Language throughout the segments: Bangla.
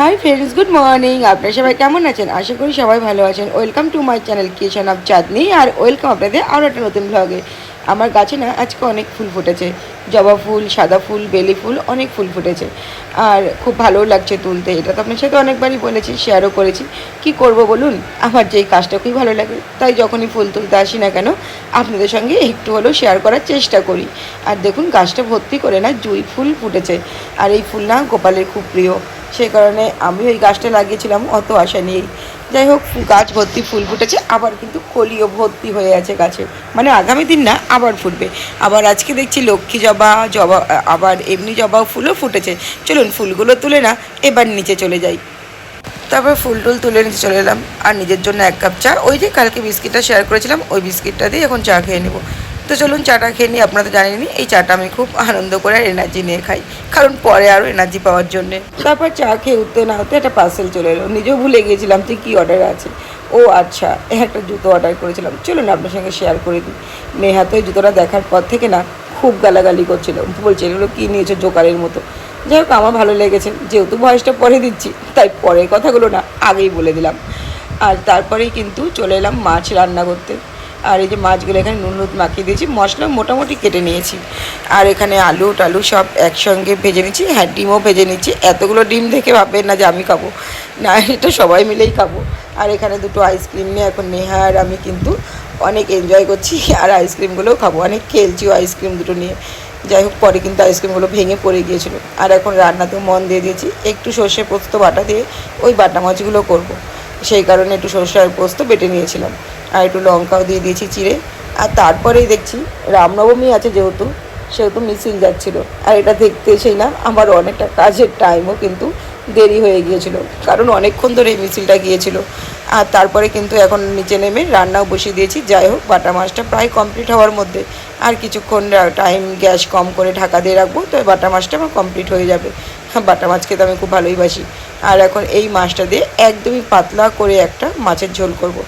হাই ফ্রেন্ডস গুড মর্নিং আপনারা সবাই কেমন আছেন? আশা করি সবাই ভালো আছেন। Welcome to my channel kitchen of Chandni R welcome আপনাদের আরও একটা নতুন ব্লগে আমার গাছে না, আজকে অনেক ফুল ফুটেছে। জবা ফুল, সাদা ফুল, বেলি ফুল, অনেক ফুল ফুটেছে। আর খুব ভালোও লাগছে তুলতে। এটা তো আপনার সাথে অনেকবারই বলেছি শেয়ারও করেছি। কি করব বলুন? আমার যেই কাজটা খুবই ভালো লাগে। তাই যখনই ফুল তুলতে আসি না কেন, আপনাদের সঙ্গে একটু হলেও শেয়ার করার চেষ্টা করি। আর দেখুন, গাছটা ভর্তি করে না জুই ফুল ফুটেছে। আর এই ফুল না গোপালের খুব প্রিয়। সেই কারণে আমি ওই গাছটা লাগিয়েছিলাম, অত আশা নেই। যাই হোক গাছ ভর্তি ফুল ফুটেছে, আবার কিন্তু কলিও ভর্তি হয়ে আছে গাছে। মানে আগামী দিন না, আবার ফুটবে। আবার আজকে দেখছি লক্ষ্মী জবা জবা, আবার এমনি জবা ফুলও ফুটেছে। চলুন, ফুলগুলো তুলে না, এবার নিচে চলে যাই। তারপর ফুল টুল তুলে নিচে চলে এলাম। আর নিজের জন্য এক কাপ চা। ওই যে কালকে বিস্কিটটা শেয়ার করেছিলাম, ওই বিস্কিটটা দিয়ে এখন চা খেয়ে নেব। তো চলুন চাটা খেয়ে নিই, আপনারা তো জানেনই, এই চাটা আমি খুব আনন্দ করে আর এনার্জি নিয়ে খাই। কারণ পরে আরও এনার্জি পাওয়ার জন্যে। তারপর চা খেয়ে উঠতে না হতে একটা পার্সেল চলে এলো। নিজেও ভুলে গিয়েছিলাম যে কী অর্ডার আছে। ও আচ্ছা একটা জুতো অর্ডার করেছিলাম। চলুন আপনার সঙ্গে শেয়ার করে দিই। নেহা তো জুতোটা দেখার পর থেকে না খুব গালাগালি করছিল। বলছে, এগুলো কী নিয়েছো জোকারের মতো? যাই হোক, আমার ভালো লেগেছে। যেহেতু বয়সটা পরে দিচ্ছি, তাই পরের কথাগুলো না আগেই বলে দিলাম। আর তারপরেই কিন্তু চলে এলাম মাছ রান্না করতে। আর এই যে মাছগুলো এখানে নুন নুন মাখিয়ে দিয়েছি মশলা মোটামুটি কেটে নিয়েছি। আর এখানে আলু, টালু সব একসঙ্গে ভেজে নিচ্ছি হ্যাঁ ডিমও ভেজে নিচ্ছি। এতগুলো ডিম দেখে ভাববেন না যে আমি খাব। না, এটা সবাই মিলেই খাব। আর এখানে দুটো আইসক্রিম নিয়ে এখন নেহা আর আমি কিন্তু অনেক এনজয় করছি, আর আইসক্রিমগুলোও খাব। অনেক খেলছিও আইসক্রিম দুটো নিয়ে। যাই হোক, পরে কিন্তু আইসক্রিমগুলো ভেঙে পড়ে গিয়েছিল। আর এখন রান্নাতেও মন দিয়ে দিয়েছি। একটু সর্ষে পোস্ত বাটা দিয়ে ওই বাটা মাছগুলো করব। সেই কারণে একটু সর্ষে আর পোস্ত বেটে নিয়েছিলাম। আর একটু লঙ্কাও দিয়ে দিয়েছি চিড়ে। আর তারপরেই দেখছি রামনবমী আছে যেহেতু, সেহেতু মিছিল যাচ্ছিল। আর এটা দেখতে এসেই না, আমার অনেকটা কাজের টাইমও কিন্তু দেরি হয়ে গিয়েছিল। কারণ অনেকক্ষণ ধরে এই মিছিলটা গিয়েছিল। আর তারপরে কিন্তু এখন নিচে নেমে রান্নাও বসিয়ে দিয়েছি। যাই হোক, বাটা মাছটা প্রায় কমপ্লিট হওয়ার মধ্যে। আর কিছুক্ষণ টাইম গ্যাস কম করে ঢাকা দিয়ে রাখব, তো বাটা মাছটা আমার কমপ্লিট হয়ে যাবে। বাটা মাছ খেতে আমি খুব ভালোই বাসি। আর এখন এই মাছটা দিয়ে একদমই পাতলা করে একটা মাছের ঝোল করব।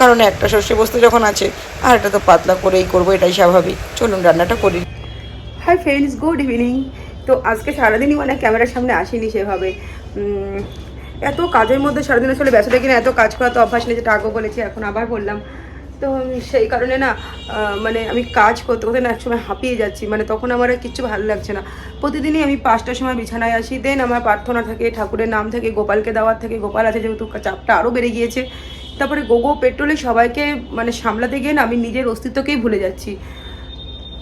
কারণ একটা সর্ষে বস্তু যখন আছে, আর এটা তো পাতলা করেই করব, এটাই স্বাভাবিক। চলুন রান্নাটা করি। হাই ফ্রেন্ডস গুড ইভিনিং তো আজকে সারাদিনই মানে ক্যামেরার সামনে আসিনি সেভাবে। এত কাজের মধ্যে সারাদিন আসলে ব্যস্ত থাকি না, এত কাজ করা তো অভ্যাস নেই যেটা আগেও বলেছি, এখন আবার বললাম। তো সেই কারণে না মানে আমি কাজ করতে করতে না একসময় হাঁপিয়ে যাচ্ছি। মানে তখন আমার আর কিচ্ছু ভালো লাগছে না। প্রতিদিনই আমি পাঁচটার সময় বিছানায় আসি। দেন আমার প্রার্থনা থাকে, ঠাকুরের নাম থাকে, গোপালকে দেওয়ার থাকে। গোপাল আছে যেহেতু, চাপটা আরও বেড়ে গিয়েছে। তারপরে গোগো পেট্রোলে সবাইকে মানে সামলাতে গিয়ে না আমি নিজের অস্তিত্বকেই ভুলে যাচ্ছি।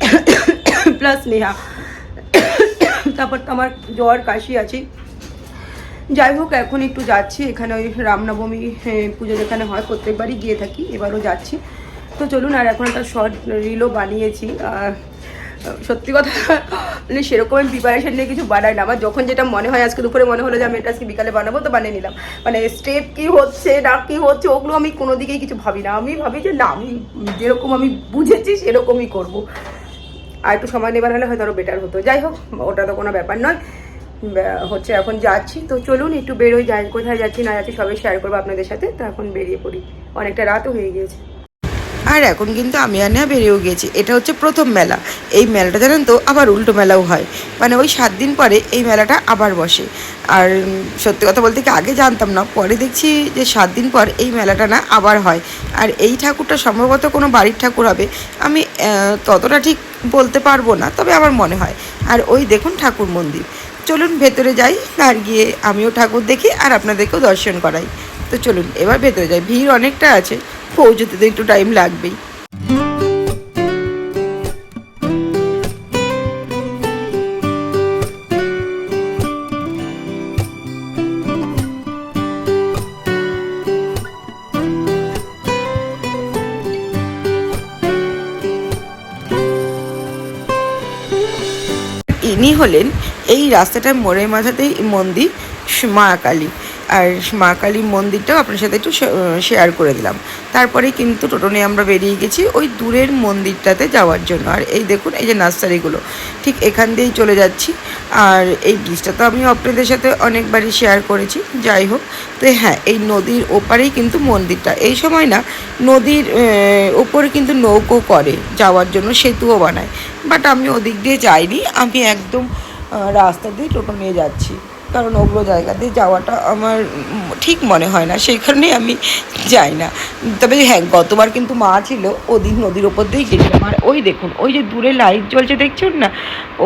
প্লাস নেহা তারপর তো আমার জ্বর, কাশি আছে। যাই হোক, এখন একটু যাচ্ছি। এখানে ওই রামনবমী পুজো যেখানে হয়, প্রত্যেকবারই গিয়ে থাকি, এবারও যাচ্ছি। তো চলুন, আর এখন একটা শর্ট রিলও বানিয়েছি। সত্যি কথা মানে সেরকম আমি প্রিপারেশন নিয়ে কিছু বানাই না। আমার যখন যেটা মনে হয়, আজকে দুপুরে মনে হলো যে আমি এটা আজকে বিকালে বানাবো, তো বানিয়ে নিলাম। মানে স্টেপ কী হচ্ছে, না কী হচ্ছে, ওগুলো আমি কোনো দিকেই কিছু ভাবি না। আমি ভাবি যে, না, আমি যেরকম আমি বুঝেছি, সেরকমই করব। আর একটু সময় নেবার হলে হয়তো আরও বেটার হতো। যাই হোক, ওটা তো কোনো ব্যাপার নয়। হচ্ছে এখন যাচ্ছি, তো চলুন একটু বেরোই, যাই, কোথায় যাচ্ছি, না যাচ্ছি সবাই শেয়ার করব আপনাদের সাথে, তো এখন বেরিয়ে পড়ি। অনেকটা রাতও হয়ে গিয়েছে। আর এখন কিন্তু আমি আর না বেরিয়েও গিয়েছি, এটা হচ্ছে প্রথম মেলা। এই মেলাটা জানেন তো, আবার উল্টো মেলাও হয়। মানে ওই সাত দিন পরে এই মেলাটা আবার বসে। আর সত্যি কথা বলতে কি আগে জানতাম না, পরে দেখছি যে সাত দিন পর এই মেলাটা না আবার হয়। আর এই ঠাকুরটা সম্ভবত কোনো বাড়ির ঠাকুর হবে, আমি ততটা ঠিক বলতে পারব না, তবে আমার মনে হয়। আর ওই দেখুন ঠাকুর মন্দির। চলুন ভেতরে যাই, আর গিয়ে আমিও ঠাকুর দেখি আর আপনাদেরকেও দর্শন করাই। তো চলুন, এবার ভেতরে যাই। ভিড় অনেকটা আছে, পৌঁছতে তো একটু টাইম লাগবেই। ইনি হলেন এই রাস্তাটার মোড়ের মাথাতেই মন্দির মা কালী। আর মা কালী মন্দিরটাও আপনার সাথে একটু শেয়ার করে দিলাম। তারপরে কিন্তু টোটো নিয়ে আমরা বেরিয়ে গেছি ওই দূরের মন্দিরটাতে যাওয়ার জন্য। আর এই দেখুন, এই যে নার্সারিগুলো, ঠিক এখান দিয়েই চলে যাচ্ছি। আর এই ব্রিজটা তো আমি আপনাদের সাথে অনেকবারই শেয়ার করেছি। যাই হোক, তো হ্যাঁ এই নদীর ওপারেই কিন্তু মন্দিরটা। এই সময় না, নদীর ওপরে কিন্তু নৌকো করে যাওয়ার জন্য সেতুও বানায়। বাট আমি ওদিক দিয়ে যাইনি, আমি একদম রাস্তা দিয়ে টোটো নিয়ে যাচ্ছি। কারণ ওগুলো জায়গাতে যাওয়াটা আমার ঠিক মনে হয় না, সেই কারণেই আমি যাই না। তবে হ্যাঁ গতবার কিন্তু মা ছিল, ওদিন নদীর ওপর দিয়েই গেছিলাম আর ওই দেখুন, ওই যে দূরে লাইট জ্বলছে, দেখছেন না?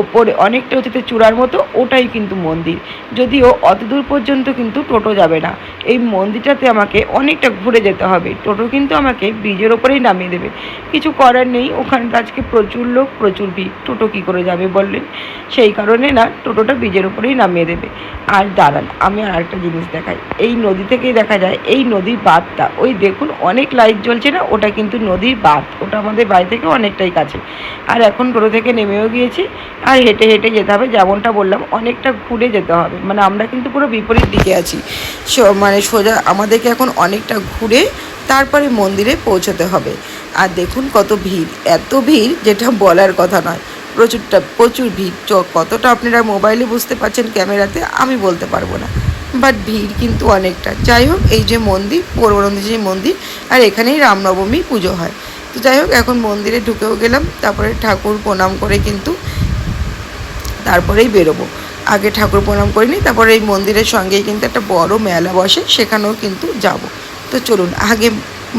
ওপরে অনেকটা হচ্ছে চূড়ার মতো, ওটাই কিন্তু মন্দির। যদিও অত দূর পর্যন্ত কিন্তু টোটো যাবে না। এই মন্দিরটাতে আমাকে অনেকটা ঘুরে যেতে হবে। টোটো কিন্তু আমাকে ব্রিজের ওপরেই নামিয়ে দেবে। কিছু করার নেই ওখানে আজকে প্রচুর লোক, প্রচুর ভিড়। টোটো কী করে যাবে বললেন? সেই কারণে না, টোটোটা ব্রিজের ওপরেই নামিয়ে দেবে। আর দাঁড়ান, আমি আর একটা জিনিস দেখাই। এই নদী থেকেই দেখা যায়, এই নদীর বাঁধটা, ওই দেখুন অনেক লাইট জ্বলছে না, ওটা কিন্তু নদীর বাঁধ, ওটা আমাদের বাড়ি থেকে অনেকটাই কাছে। আর এখন টোটো থেকে নেমেও গিয়েছি, আর হেঁটে হেঁটে যেতে হবে, যেমনটা বললাম, অনেকটা ঘুরে যেতে হবে। মানে আমরা কিন্তু পুরো বিপরীত দিকে আছি। মানে সোজা আমাদেরকে এখন অনেকটা ঘুরে তারপরে মন্দিরে পৌঁছতে হবে। আর দেখুন কত ভিড়, এত ভিড় যেটা বলার কথা নয়। প্রচুরটা, প্রচুর ভিড়। কতটা আপনারা মোবাইলে বুঝতে পারছেন ক্যামেরাতে, আমি বলতে পারব না। বাট ভিড় কিন্তু অনেকটা। যাই হোক, এই যে মন্দির, পূর্বনন্দী যে মন্দির, আর এখানেই রামনবমী পুজো হয়। তো যাই হোক, এখন মন্দিরে ঢুকেও গেলাম, তারপরে ঠাকুর প্রণাম করে কিন্তু তারপরেই বেরোবো। আগে ঠাকুর প্রণাম করিনি তারপরে এই মন্দিরের সঙ্গেই কিন্তু একটা বড় মেলা বসে, সেখানেও কিন্তু যাব। তো চলুন, আগে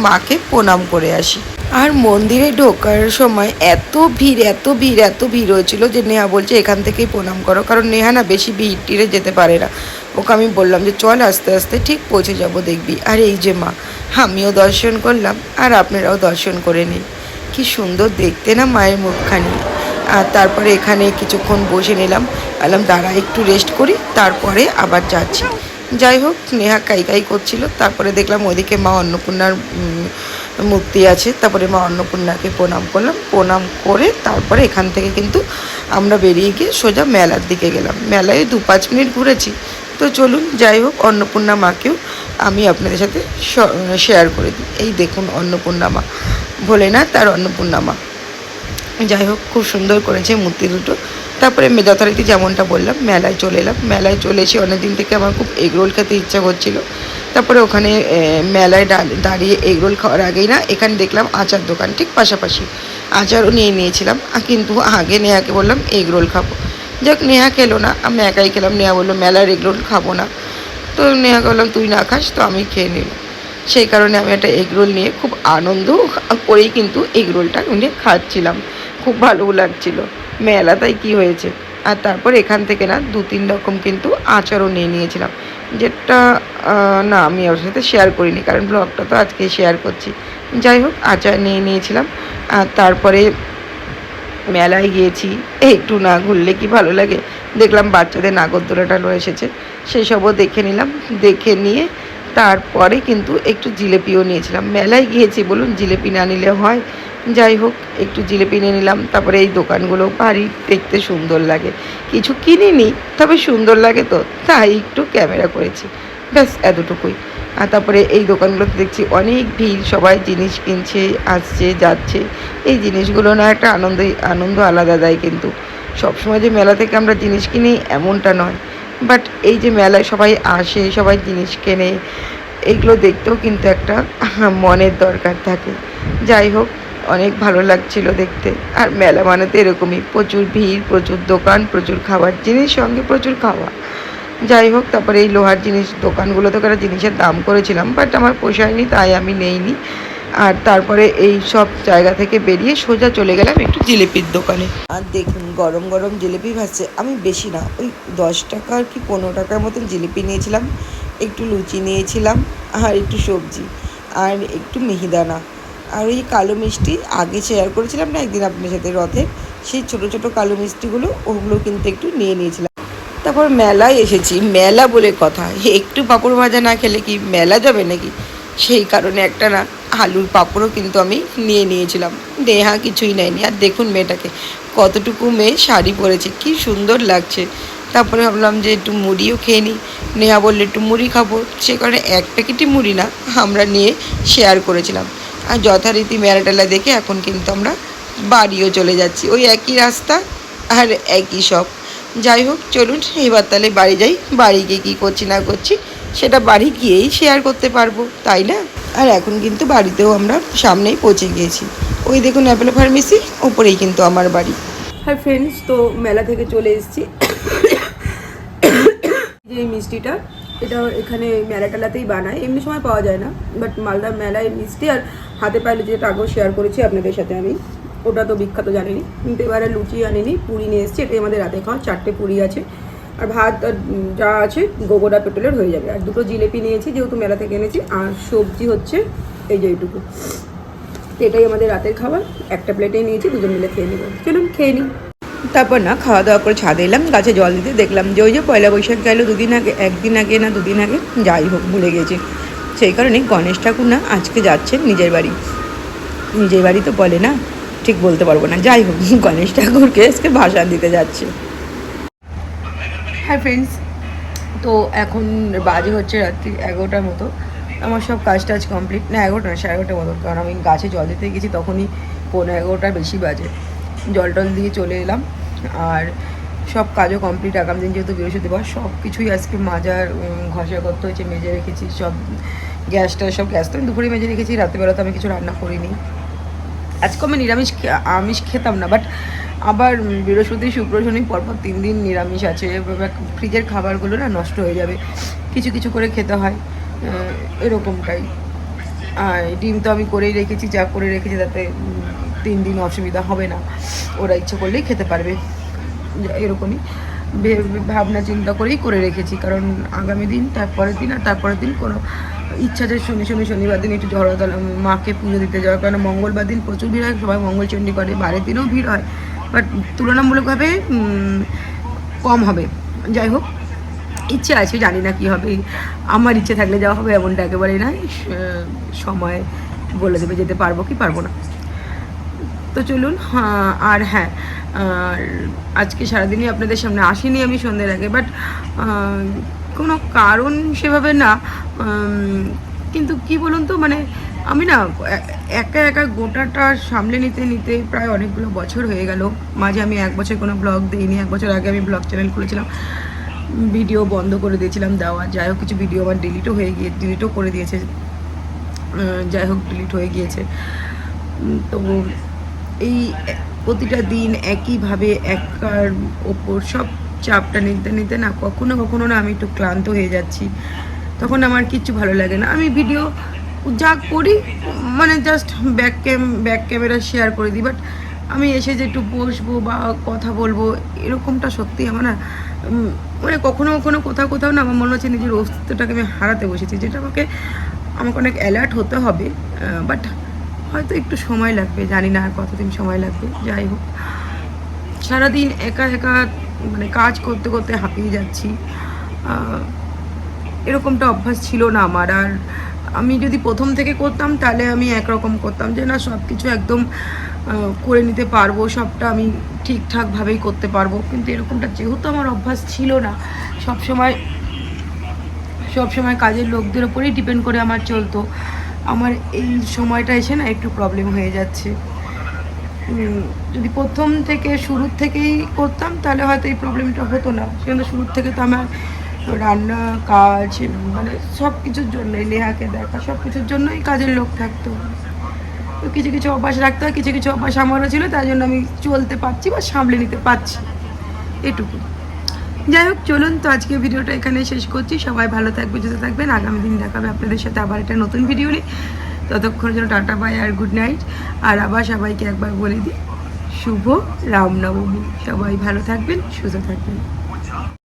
মাকে প্রণাম করে আসি। আর মন্দিরে ঢোকার সময় এত ভিড় এত ভিড় এত ভিড় হয়েছিল যে নেহা বলছে এখান থেকেই প্রণাম করো। কারণ নেহা না বেশি ভিড় টিড়ে যেতে পারে না। ওকে আমি বললাম যে, চল আস্তে আস্তে ঠিক পৌঁছে যাব দেখবি। আর এই যে মা, আমিও দর্শন করলাম। আর আপনারাও দর্শন করে নিন। কি সুন্দর দেখতে না মায়ের মুখখানি। আর তারপরে এখানে কিছুক্ষণ বসে নিলাম। বললাম, দাঁড়া, একটু রেস্ট করি, তারপরে আবার যাচ্ছি। যাই হোক, নেহা কাই কাই করছিল। তারপরে দেখলাম ওদিকে মা অন্নপূর্ণার মূর্তি আছে, তারপরে মা অন্নপূর্ণাকে প্রণাম করলাম। প্রণাম করে তারপরে এখান থেকে কিন্তু আমরা বেরিয়ে গিয়ে সোজা মেলার দিকে গেলাম। মেলায় দু পাঁচ মিনিট ঘুরেছি। তো চলুন, যাই হোক, অন্নপূর্ণা মাকেও আমি আপনাদের সাথে শেয়ার করে দিই। এই দেখুন অন্নপূর্ণা মা, ভোলেনাথ আর অন্নপূর্ণা মা। যাই হোক, খুব সুন্দর করেছে মূর্তি দুটো। তারপরে যথারীতি যেমনটা বললাম, মেলায় চলে এলাম। মেলায় চলে এসে অনেকদিন থেকে আমার খুব এগরোল খেতে ইচ্ছা করছিল। তারপরে ওখানে মেলায় দাঁড়িয়ে এগরোল খাওয়ার আগেই না, এখানে দেখলাম আচার দোকান ঠিক পাশাপাশি। আচারও নিয়ে নিয়েছিলাম কিন্তু আগে নেহাকে বললাম এগরোল খাব। যাক, নেহা খেলো না, আমি একাই খেলাম, নেহা বলল, মেলার এগরোল খাব না। তো নেহাকে বললাম, তুই না খাস, তো আমি খেয়ে নিলাম সেই কারণে আমি একটা এগরোল নিয়ে খুব আনন্দ করেই কিন্তু এগরোলটা নিয়ে খাচ্ছিলাম। খুব ভালো লাগছিল। মেলা তাই কী হয়েছে? আর তারপর এখান থেকে না দু তিন রকম কিন্তু আচারও নিয়ে নিয়েছিলাম। যেটা না আমি ওর সাথে শেয়ার করিনি, কারণ ব্লগটা তো আজকে শেয়ার করছি। যাই হোক, আচার নিয়ে নিয়েছিলাম। আর তারপরে মেলায় গিয়েছি। একটু না ঘুরলে কি ভালো লাগে? দেখলাম বাচ্চাদের নাগরদোলাটানো এসেছে। সেই সবও দেখে নিলাম। দেখে নিয়ে তারপরে কিন্তু একটু জিলেপিও নিয়েছিলাম। মেলায় গিয়েছি বলুন, জিলেপি না নিলে হয়। যাই হোক, একটু জিলেপি নিয়ে নিলাম, তারপরে এই দোকানগুলো ভারী, দেখতে সুন্দর লাগে। কিছু কিনিনি, তবে সুন্দর লাগে তো, তাই একটু ক্যামেরা করেছি। ব্যাস, এতটুকুই। আর তারপরে এই দোকানগুলোতে দেখছি অনেক ভিড়, সবাই জিনিস কিনছে, আসছে, যাচ্ছে। এই জিনিসগুলো না একটা আনন্দই আনন্দ আলাদা দেয় কিন্তু। সবসময় যে মেলা থেকে আমরা জিনিস কিনি, এমনটা নয়। বাট এই যে মেলায় সবাই আসে, সবাই জিনিস কেনে, এগুলো দেখতেও কিন্তু একটা মনের দরকার থাকে। যাই হোক অনেক ভালো লাগছিল দেখতে। আর মেলা মানে তো এরকমই। প্রচুর ভিড়, প্রচুর দোকান, প্রচুর খাবার, জিনিস সঙ্গে প্রচুর খাওয়া। যাই হোক, তারপরে এই লোহার জিনিস দোকানগুলো তো একটা জিনিসের দাম করেছিলাম বাট আমার পোষায়নি তাই আমি নেইনি। আর তারপরে এই সব জায়গা থেকে বেরিয়ে সোজা চলে গেলাম একটু জিলিপির দোকানে। আর দেখুন, গরম গরম জিলিপি ভাসছে আমি বেশি না, ওই দশ টাকার কি পনেরো টাকার মতন জিলিপি নিয়েছিলাম। একটু লুচি নিয়েছিলাম, আর একটু সবজি, আর একটু মিহিদানা। আর ওই কালো মিষ্টি আগে শেয়ার করেছিলাম না একদিন আপনার সাথে রথে সেই ছোট ছোট কালো মিষ্টিগুলো ওগুলো কিন্তু একটু নিয়ে নিয়েছিলাম। তারপর মেলায় এসেছি, মেলা বলে কথা। একটু পাঁপড় ভাজা না খেলে কি মেলা যাবে নাকি? সেই কারণে একটা না আলুর পাঁপড়ও কিন্তু আমি নিয়ে নিয়েছিলাম। নেহা কিছুই নেয়নি। আর দেখুন মেয়েটাকে, কতটুকু মেয়ে শাড়ি পরেছে, কি সুন্দর লাগছে। তারপরে ভাবলাম যে একটু মুড়িও খেয়ে নিই। নেহা বললে, একটু মুড়ি খাব। সে কারণে এক প্যাকেটই মুড়ি না, আমরা নিয়ে শেয়ার করেছিলাম। যথারীতি মেলা টেলা দেখে এখন কিন্তু আমরা বাড়িও চলে যাচ্ছি। ওই একই রাস্তা আর একই সব যাই হোক, চলুন, এবার তাহলে বাড়ি যাই। বাড়ি গিয়ে কী করছি না করছি, সেটা বাড়ি গিয়েই শেয়ার করতে পারব, তাই না? আর এখন কিন্তু বাড়িতেও আমরা সামনেই পৌঁছে গিয়েছি। ওই দেখুন অ্যাপেলো ফার্মেসি ওপরেই কিন্তু আমার বাড়ি। হাই ফ্রেন্ডস তো মেলা থেকে চলে এসেছি। যে মিষ্টিটা এটা এখানে মেলা টেলাতেই বানায়। এমনি সময় পাওয়া যায় না বাট মালদা মেলায় মিষ্টি আর হাতে পাইলে যেটা আগেও শেয়ার করেছি আপনাদের সাথে আমি, ওটা তো বিখ্যাত জানিনি কিন্তু এবারে লুচি আনিনি, পুরি নিয়ে এসেছি, এটাই আমাদের রাতে খাওয়া, চারটে পুরি আছে। আর ভাত যা আছে গোবরা পেট্রোলের হয়ে যাবে। আর দুটো জিলেপি নিয়েছি, যেহেতু মেলা থেকে এনেছি, আর সবজি হচ্ছে এই যে এইটুকু। এটাই আমাদের রাতের খাবার, একটা প্লেটেই নিয়েছি, দুজন মিলে খেয়ে নেব। চলুন, খেয়ে নিই। তারপর না খাওয়া দাওয়া করে ছাদে এলাম, গাছে জল দিতে দেখলাম যে ওই যে পয়লা বৈশাখ গেল, দুদিন আগে, একদিন আগে না দুদিন আগে, যাই হোক ভুলে গেছি। সেই কারণে গণেশ ঠাকুর না আজকে যাচ্ছেন নিজের বাড়ি। নিজের বাড়ি তো বলে না, ঠিক বলতে পারব না। যাই হোক, গণেশ ঠাকুরকে আজকে ভাষণ দিতে যাচ্ছে। হ্যাঁ ফ্রেন্ডস তো এখন বাজে হচ্ছে রাত্রি এগারোটার মতো। আমার সব কাজ টাজ কমপ্লিট না, এগারোটা না, সাড়ে এগারোটার মতো। কারণ আমি গাছে জল দিতে গেছি, তখনই পনেরো এগারোটার বেশি বাজে। জল টল দিয়ে চলে এলাম। আর সব কাজও কমপ্লিট আগামী দিন যেহেতু বৃহস্পতিবার সব কিছুই আজকে মাজার ঘষা করতে হয়েছে, মেজে রেখেছি, সব গ্যাসটা সব গ্যাস তো আমি দুপুরে মেজে রেখেছি রাত্রিবেলা তো আমি কিছু রান্না করিনি। আজকে আমি নিরামিষ আমিষ খেতাম না বাট আবার বৃহস্পতি, শুক্র, শনি, পরপর তিন দিন নিরামিষ আছে ফ্রিজের খাবারগুলো না নষ্ট হয়ে যাবে। কিছু কিছু করে খেতে হয় এরকমটাই। আর ডিম তো আমি করেই রেখেছি, যা করে রেখেছি তাতে তিন দিন অসুবিধা হবে না। ওরা ইচ্ছে করলেই খেতে পারবে। এরকমই ভাবনা চিন্তা করেই করে রেখেছি। কারণ আগামী দিন, তারপরের দিন আর তারপরের দিন কোনো ইচ্ছা যে শনি শনি, শনিবার দিন একটু ঝড়তলা মাকে পুজো দিতে যাওয়ার কারণ মঙ্গলবার দিন প্রচুর ভিড় হয়, সবাই মঙ্গলচণ্ডী করে। বারের দিনেও ভিড় হয়, বাট তুলনামূলকভাবে কম হবে। যাই হোক ইচ্ছে আছে জানি না কি হবে। আমার ইচ্ছে থাকলে যাওয়া হবে এমনটা একেবারেই নয় সময় বলে দেবে যেতে পারব কি পারব না। তো চলুন হ্যাঁ, আর হ্যাঁ আজকে সারাদিনই আপনাদের সামনে আসিনি আমি সন্ধ্যের আগে বাট কোনো কারণ সেভাবে না। কিন্তু কি বলুন তো মানে আমি না একা একা গোটাটা সামলে নিতে নিতে প্রায় অনেকগুলো বছর হয়ে গেল। মাঝে আমি এক বছর কোনো ব্লগ দিইনি এক বছর আগে আমি ব্লগ চ্যানেল খুলেছিলাম। ভিডিও বন্ধ করে দিয়েছিলাম, দেওয়া। যাই হোক, কিছু ভিডিও আমার ডিলিটও হয়ে গিয়ে ডিলিটও করে দিয়েছে। যাই হোক ডিলিট হয়ে গিয়েছে। তো এই প্রতিটা দিন একইভাবে একার ওপর সব চাপটা নিতে নিতে না, কখনো কখনো না আমি একটু ক্লান্ত হয়ে যাচ্ছি। তখন আমার কিচ্ছু ভালো লাগে না। আমি ভিডিও যা করি মানে just back cam back camera share করে দিই। বাট আমি এসে যে একটু বসবো বা কথা বলব, এরকমটা সত্যি আমার না মানে কখনো কখনো কোথাও কোথাও না আমার মনে হচ্ছে নিজের অস্তিত্বটাকে আমি হারাতে বসেছি, যেটা আমাকে আমাকে অনেক অ্যালার্ট হতে হবে বাট হয়তো একটু সময় লাগবে, জানি না আর কতদিন সময় লাগবে, যাই হোক। সারাদিন একা একা মানে কাজ করতে করতে হাঁপিয়ে যাচ্ছি এরকমটা অভ্যাস ছিল না আমার, আর আমি যদি প্রথম থেকে করতাম, তাহলে আমি একরকম করতাম যে, না সব কিছু একদম করে নিতে পারব, সবটা আমি ঠিকঠাকভাবেই করতে পারব। কিন্তু এরকমটা যেহেতু আমার অভ্যাস ছিল না সব সময় সব সময় কাজের লোকদের ওপরেই ডিপেন্ড করে আমার চলতো। আমার এই সময়টা এসে না একটু প্রবলেম হয়ে যাচ্ছে। যদি প্রথম থেকে শুরুর থেকেই করতাম, তাহলে হয়তো এই প্রবলেমটা হতো না। সেখানে শুরুর থেকে তো আমার রান্না, কাজ মানে সব কিছুর জন্যই নেহাকে দেখা সব কিছুর জন্যই কাজের লোক থাকতো। তো কিছু কিছু অভ্যাস রাখতে হয়, কিছু কিছু অভ্যাস আমারও ছিল তাই জন্য আমি চলতে পারছি বা সামলে নিতে পারছি। এটুকু। যাই হোক, চলুন তো আজকে ভিডিওটা এখানে শেষ করছি। সবাই ভালো থাকবে যেতে থাকবেন। আগামী দিন দেখাবে আপনাদের সাথে আবার একটা নতুন ভিডিও নিয়ে। ততক্ষণের জন্য টাটা, বাই আর গুড নাইট। আর আবার সবাইকে একবার বলে দিই, শুভ রামনবমী। সবাই ভালো থাকবেন, সুস্থ থাকবেন।